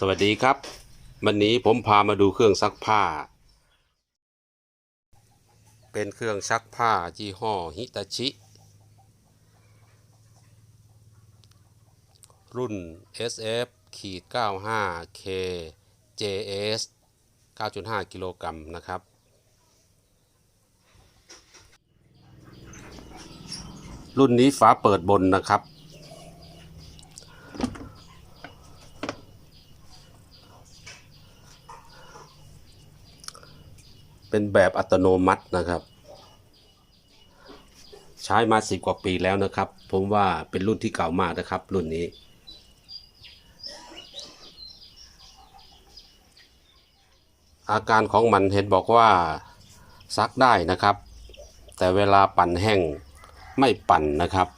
สวัสดีครับ วันนี้ผมพามาดูเครื่องซักผ้า เป็นเครื่องซักผ้ายี่ห้อฮิตาชิ รุ่น SF ขีด 95 K JS 9.5 กิโลกรัมนะครับ รุ่นนี้ฝาเปิดบนนะครับ เป็นแบบอัตโนมัตินะครับ ใช้มาสิบกว่าปีแล้วนะครับ ผมว่าเป็นรุ่นที่เก่ามากนะครับ รุ่นนี้อาการของมันเห็นบอกว่าซักได้นะครับ แต่เวลาปั่นแห้งไม่ปั่นนะครับ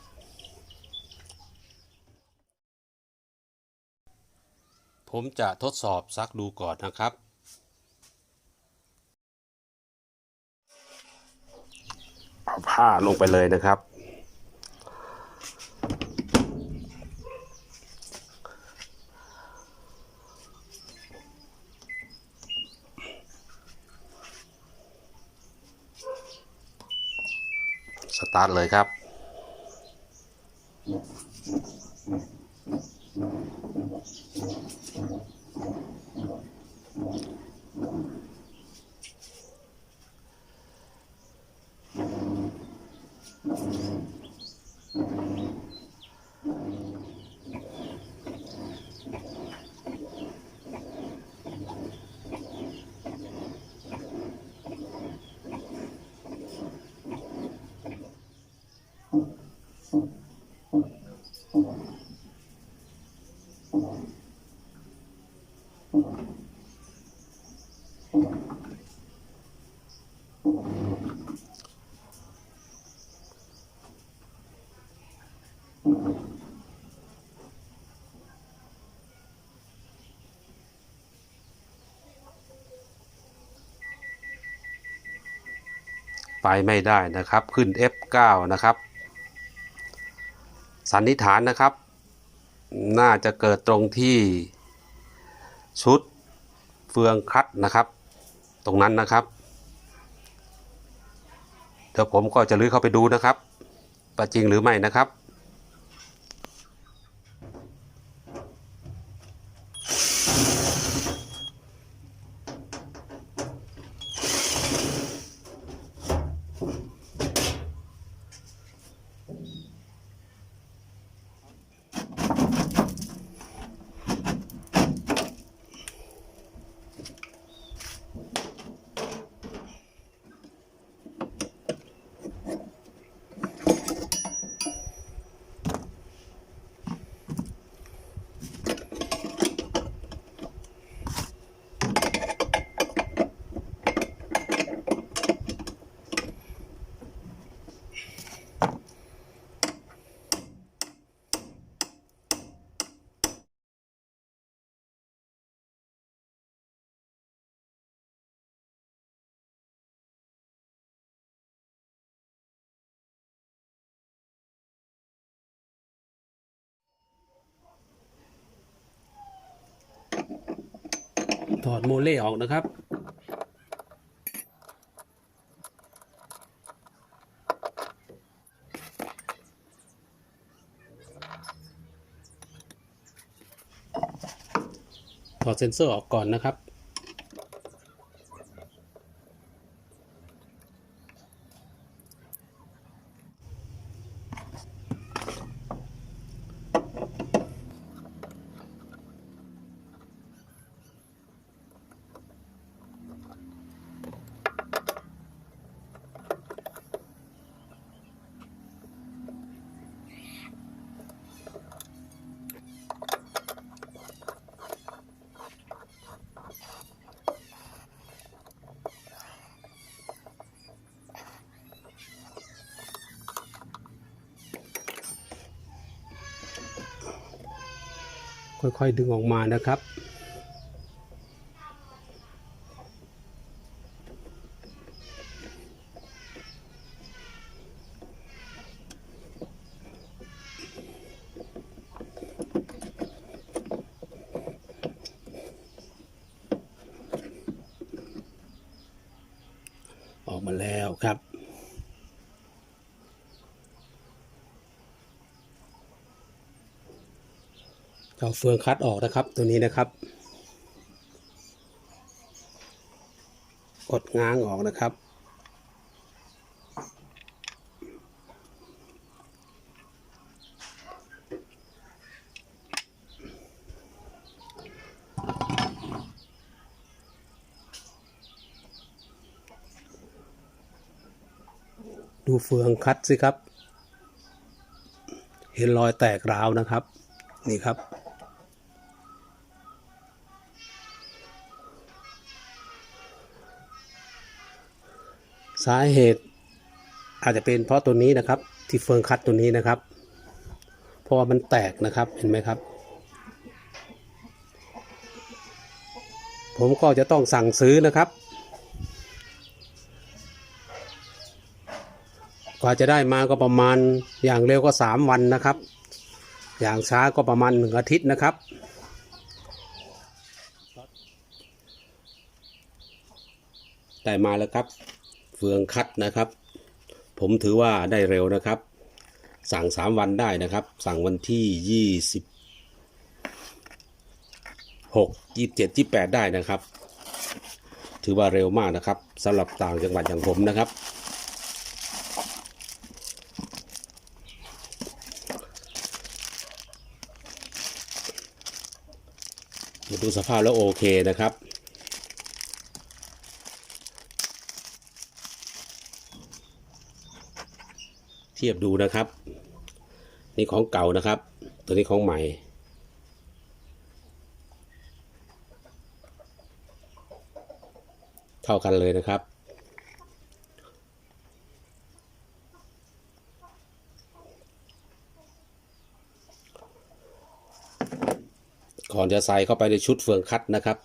ผมจะทดสอบซักดูก่อนนะครับ เอา ผ้าลงไปเลยนะครับ สตาร์ทเลยครับ ไปไม่ได้นะครับ ขึ้น F9 นะครับ สันนิษฐานนะครับ น่าจะเกิดตรงที่ชุดเฟืองคัดนะครับ ตรงนั้นนะครับ เดี๋ยวผมก็จะลื้อเข้าไปดูนะครับ ประจริงหรือไม่นะครับ ถอดโมเล่ออกนะครับ ถอดเซนเซอร์ออกก่อนนะครับ ค่อยๆดึงออกมานะครับ ถ แล้วครับ เอาเฟืองคัดออกนะครับ ตัวนี้นะครับ กดง้างออกนะครับ ดูเฟืองคัดสิครับ เห็นรอยแตกราวนะครับ นี่ครับ สาเหตุอาจจะเป็นเพราะตัวนี้นะครับ ที่เฟืองคัดตัวนี้นะครับ เพราะว่ามันแตกนะครับเห็นไหมครับ ผมก็จะต้องสั่งซื้อนะครับ กว่าจะได้มาก็ประมาณอย่างเร็วก็ 3 วันนะครับ อย่างช้าก็ประมาณหนึ่งอาทิตย์นะครับได้มาแล้วครับ เฟืองคัดนะครับ ผมถือว่าได้เร็วนะครับ สั่ง 3 วันได้นะครับ สั่งวันที่ 26 27 28 ได้นะครับ ถือว่าเร็วมากนะครับสำหรับต่างจังหวัดอย่างผมนะครับ ดูสภาพแล้วโอเคนะครับ เทียบดูนะครับ นี่ของเก่านะครับ ตัวนี้ของใหม่ เท่ากันเลยนะครับก่อนจะใส่เข้าไปในชุดเฟืองคัดนะครับ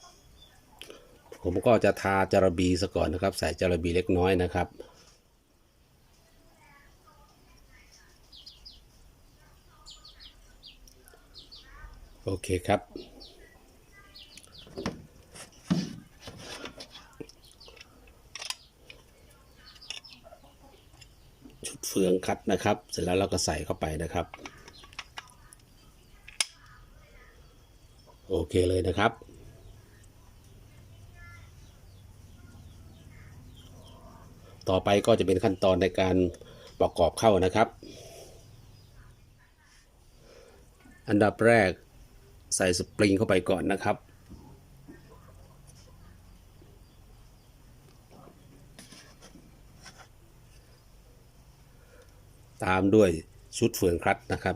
ผมก็จะทาจารบีซะก่อนนะครับ ใส่จารบีเล็กน้อยนะครับ อเคครับ ชุดเฟืองคัดนะครับ เสร็จแล้วเราก็ใส่เข้าไปนะครับ โอเคเลยนะครับต่อไปก็จะเป็นขั้นตอนในการประกอบเข้านะครับ อันดับแรก ใส่สปริงเข้าไปก่อนนะครับ ตามด้วยชุดเฟืองคลัตช์นะครับ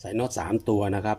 ใส่น็อตสามตัวนะครับ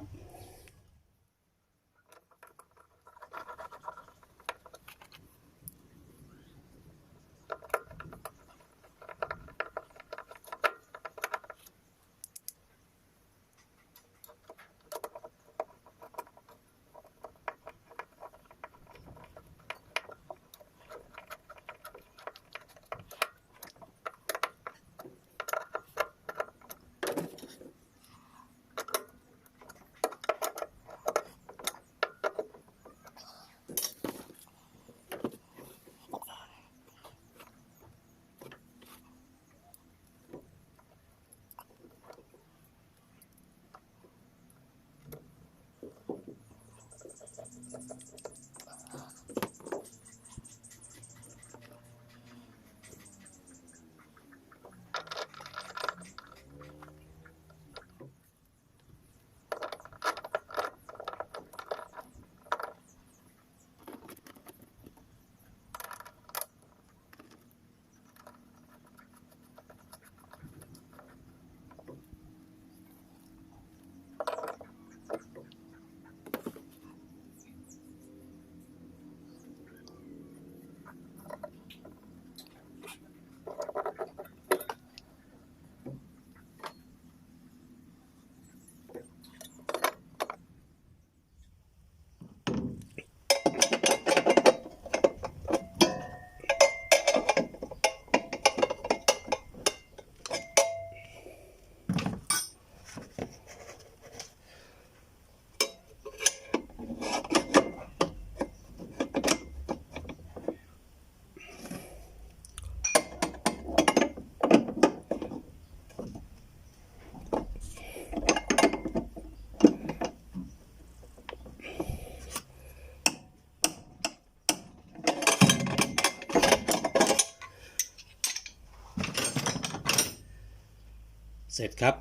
ร็จครับ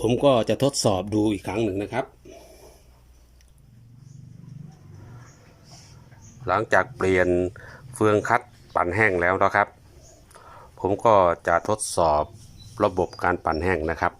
ผมก็จะทดสอบดูอีกครั้งหนึ่งนะครับ หลังจากเปลี่ยนเฟืองคัดปั่นแห้งแล้วนะครับ ผมก็จะทดสอบระบบการปั่นแห้งนะครับ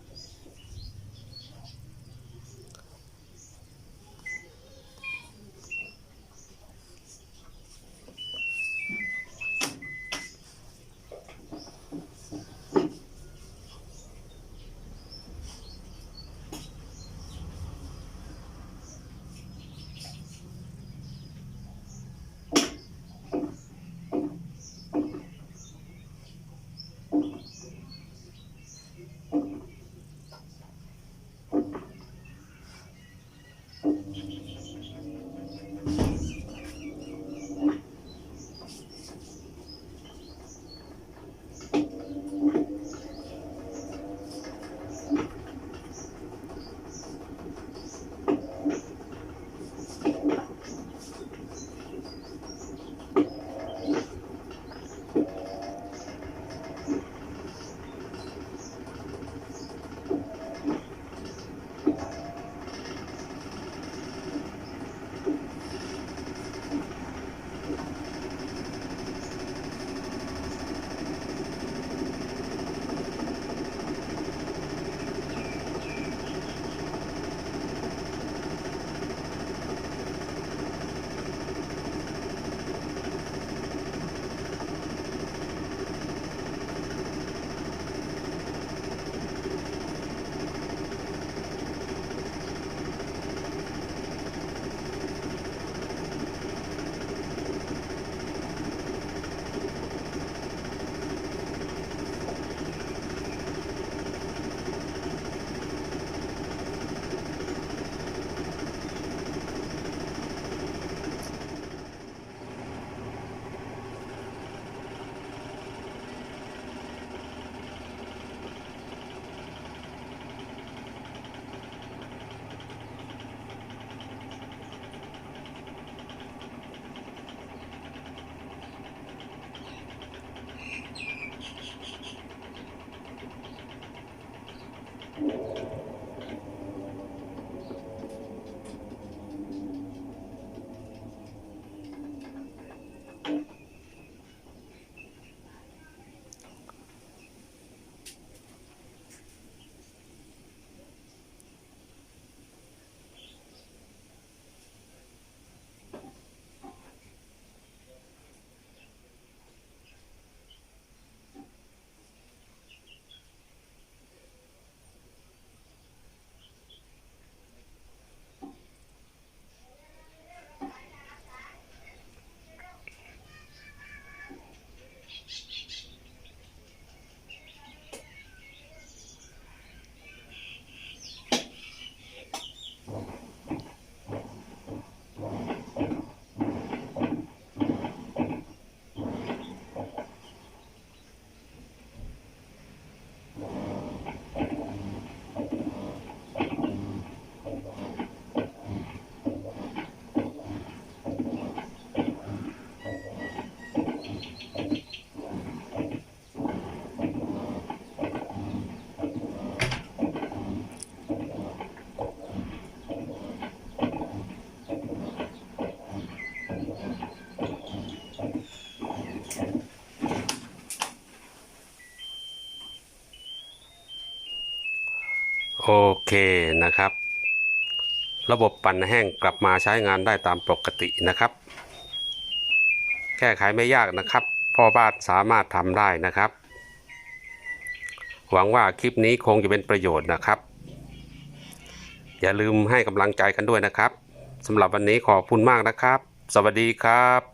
โอเคนะครับ ระบบปั่นแห้งกลับมาใช้งานได้ตามปกตินะครับ แก้ไขไม่ยากนะครับพ่อบ้านสามารถทำได้นะครับ หวังว่าคลิปนี้คงจะเป็นประโยชน์นะครับ อย่าลืมให้กำลังใจกันด้วยนะครับสำหรับวันนี้ขอบคุณมากนะครับ สวัสดีครับ